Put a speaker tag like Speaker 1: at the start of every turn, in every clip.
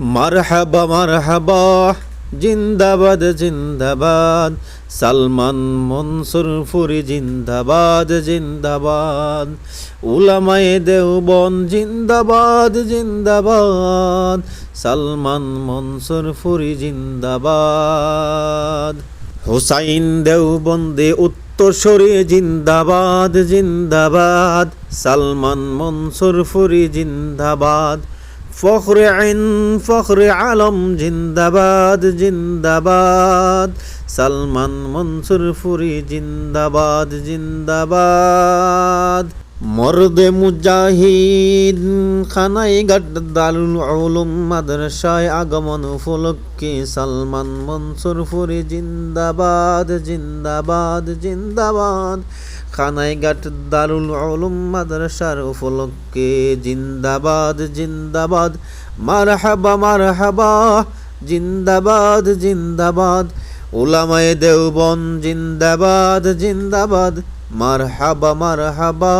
Speaker 1: মারহাবা মারহাবা, জিন্দাবাদ জিন্দাবাদ। সালমান মনসুর ফুরি, জিন্দাবাদ জিন্দাবাদ। উলামায়ে দেওবন জিন্দাবাদ জিন্দাবাদ। সালমান মনসুর ফুরি, জিন্দাবাদ। হুসাইন দেওবন্দে উত্তরসরে জিন্দাবাদ জিন্দাবাদ। সালমান মনসুর ফুরি, জিন্দাবাদ। ফখরে আইন ফখরে আলম জিন্দাবাদ জিন্দাবাদ। সালমান মনসুর ফুরি জিন্দাবাদ জিন্দাবাদ। মর্দে মুজাহিদ খানাই গাট দারুল উলুম মাদ্রাসায় আগমন উপলক্ষে সালমান মনসুর ফুরি জিন্দাবাদ জিন্দাবাদ জিন্দাবাদ। খানাইঘাট দারুল উলুম মাদ্রাসার উপলক্ষে জিন্দাবাদ জিন্দাবাদ। মারহাবা মারহাবা। জিন্দাবাদ জিন্দাবাদ। উলামায়ে দেওবন জিন্দাবাদ জিন্দাবাদ। মারহাবা মারহাবা।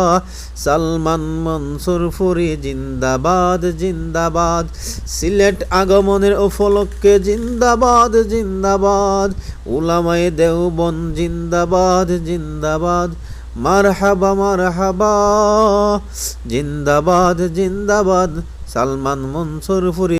Speaker 1: সালমান মনসুর ফুরি, জিন্দাবাদ জিন্দাবাদ। সিলেট আগমনের উপলক্ষে জিন্দাবাদ জিন্দাবাদ। উলামায়ে দেওবন জিন্দাবাদ জিন্দাবাদ। মারহাবা মারহাবা। জিন্দাবাদ জিন্দাবাদ। সালমান মনসুর ফুরি